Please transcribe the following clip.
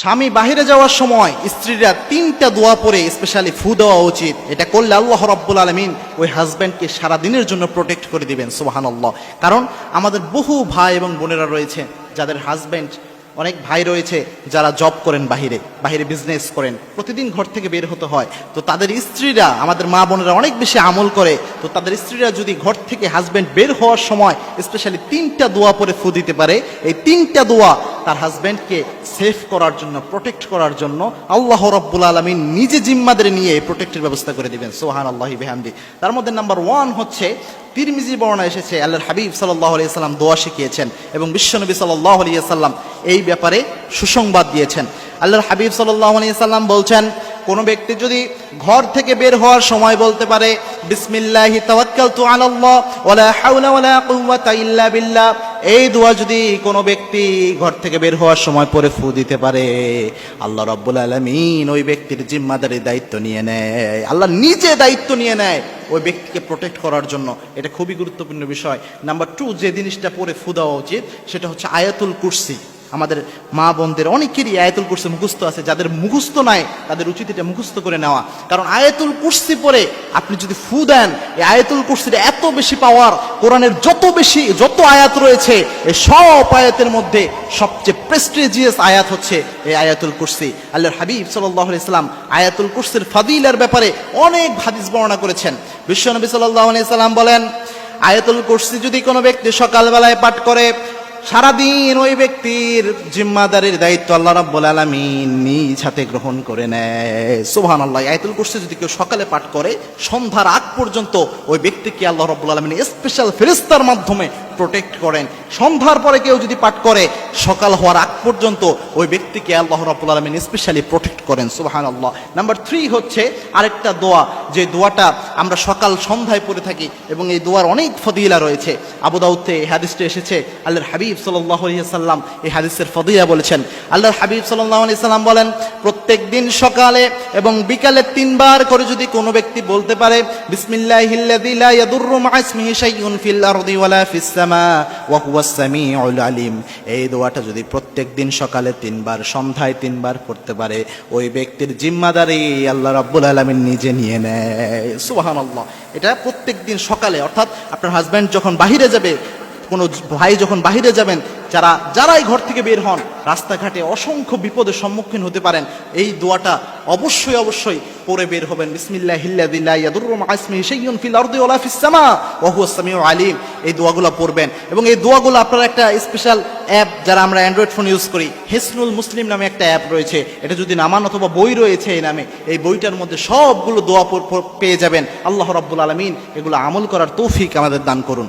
স্বামী বাহিরে যাওয়ার সময় স্ত্রীরা তিনটা দোয়া পরে স্পেশালি ফু দেওয়া উচিত। এটা করলে আল্লাহ রব্বুল আলমিন ওই হাজব্যান্ডকে সারা দিনের জন্য প্রোটেক্ট করে দিবেন সুবাহান আল্লাহ কারণ আমাদের বহু ভাই এবং বোনেরা রয়েছে, যাদের হাজব্যান্ড অনেক ভাই রয়েছে, যারা জব করেন বাহিরে বাহিরে বিজনেস করেন, প্রতিদিন ঘর থেকে বের হতে হয়। তো তাদের স্ত্রীরা, আমাদের মা বোনেরা অনেক বেশি আমল করে, তো তাদের স্ত্রীরা যদি ঘর থেকে হাজব্যান্ড বের হওয়ার সময় স্পেশালি তিনটা দোয়া পরে ফু দিতে পারে, এই তিনটা দোয়া তার হাজব্যান্ডকে সেফ করার জন্য, প্রোটেক্ট করার জন্য আল্লাহ রব্বুল আলমিন নিজে জিম্মাদের নিয়ে প্রোটেক্টের ব্যবস্থা করে দিবেন। সোহান আল্লাহ বেহামদি। তার মধ্যে নাম্বার ওয়ান হচ্ছে, তিরমিজি বর্ণনা এসেছে, আল্লাহর হাবিব সাল্লাহ আলিয়াল্লাম দোয়া শিখিয়েছেন এবং বিশ্বনবী সাল্লাহ আলিয়াল্লাম এই ব্যাপারে সুসংবাদ দিয়েছেন। আল্লাহর হাবিব সাল্লাহ আলিয়াল্লাম বলছেন, কোনো ব্যক্তি যদি ঘর থেকে বের হওয়ার সময় বলতে পারে, বিসমিল্লাহি তাওয়াক্কালতু আলাল্লাহ ওয়ালা হাওলা ওয়ালা কুওয়াতা ইল্লা বিল্লাহ এই দোয়া যদি কোনো ব্যক্তি ঘর থেকে বের হওয়ার সময় পরে ফু দিতে পারে, আল্লাহ রব্বুল আলমিন ওই ব্যক্তির জিম্মাদারি দায়িত্ব নিয়ে নেয়। আল্লাহ নিজে দায়িত্ব নিয়ে নেয় ওই ব্যক্তিকে প্রোটেক্ট করার জন্য। এটা খুবই গুরুত্বপূর্ণ বিষয়। নাম্বার টু যে জিনিসটা পরে ফু দেওয়া উচিত, সেটা হচ্ছে আয়াতুল কুরসি। আমাদের মা বোনদের, অনেকেরই আয়াতুল কুরসি মুখস্থ আছে, যাদের মুখস্থ নাই, তাদের উচিত এটা মুখস্থ করে নেওয়া। কারণ আয়াতুল কুরসি পরে আপনি যদি ফু দেন, এই আয়াতুল কুরসির এত বেশি পাওয়ার, কোরআনের যত বেশি, যত আয়াত রয়েছে, এই সব আয়াতের মধ্যে সবচেয়ে প্রেস্টিজিয়াস আয়াত হচ্ছে এই আয়াতুল কুরসি। আল্লাহর হাবিব সাল্লাহ ইসলাম আয়াতুল কুরসির ফাদিলার ব্যাপারে অনেক হাদিস বর্ণনা করেছেন। বিশ্বনবী সাল্লাহ সাল্লাম বলেন, আয়াতুল কুরসি যদি কোনো ব্যক্তি সকালবেলায় পাঠ করে সারাদিন ওই ব্যক্তির জিম্মাদারির দায়িত্ব আল্লাহ রাব্বুল আলামিন নিজ হাতে গ্রহণ করে নেয়। সুবহান আল্লাহ আয়াতুল কুরসি যদি কেউ সকালে পাঠ করে, সন্ধ্যার আগ পর্যন্ত ওই ব্যক্তিকে আল্লাহ রাব্বুল আলামিন স্পেশাল ফেরেশতার মাধ্যমে প্রোটেক্ট করেন। সন্ধ্যার পরে কেউ যদি পাঠ করে, সকাল হওয়ার আগ পর্যন্ত ওই ব্যক্তিকে আল্লাহ রাব্বুল আলামিন স্পেশালি প্রোটেক্ট করেন সুবহান আল্লাহ নাম্বার থ্রি হচ্ছে আরেকটা দোয়া, যে দোয়াটা আমরা সকাল সন্ধ্যায় পড়ে থাকি এবং এই দোয়ার অনেক ফদিলা রয়েছে। আবু দাউদে এই হাদিসটা এসেছে, আল্লাহর হাবিব সাল্লাহ সাল্লাম এই হাদিসের ফদিলা বলেছেন। আল্লাহর হাবিব সাল্লাহ সাল্লাম বলেন, প্রত্যেক দিন সকালে এবং বিকালে তিনবার করে যদি কোনো ব্যক্তি বলতে পারে এই দোয়াটা যদি প্রত্যেক দিন সকালে তিনবার, সন্ধ্যায় তিনবার পড়তে পারে, ওই ব্যক্তির জিম্মাদারি আল্লাহ রাব্বুল আলমিন নিজে নিয়ে নেয়। সুবাহান আল্লাহ এটা প্রত্যেক দিন সকালে, অর্থাৎ আপনার হাজব্যান্ড যখন বাহিরে যাবে, কোনো ভাই যখন বাহিরে যাবেন, যারা, যারাই ঘর থেকে বের হন, রাস্তাঘাটে অসংখ্য বিপদের সম্মুখীন হতে পারেন, এই দোয়াটা অবশ্যই অবশ্যই পরে বের হবেন। বিসমিল্লাহ হিল্লাদিল্লাহ ইয়াদুররুম আসমি শাইয়ুন ফিল আরদি ওয়ালা ফিস সামা আলিম। এই দোয়াগুলো পড়বেন। এবং এই দোয়াগুলো আপনারা একটা স্পেশাল অ্যাপ যারা আমরা অ্যান্ড্রয়েড ফোন ইউজ করি হেসনুল মুসলিম নামে একটা অ্যাপ রয়েছে। এটা যদি নামান অথবা বই রয়েছে এই নামে, এই বইটার মধ্যে সবগুলো দোয়া পেয়ে যাবেন। আল্লাহ রাব্বুল আলামিন এগুলো আমল করার তৌফিক আমাদের দান করুন।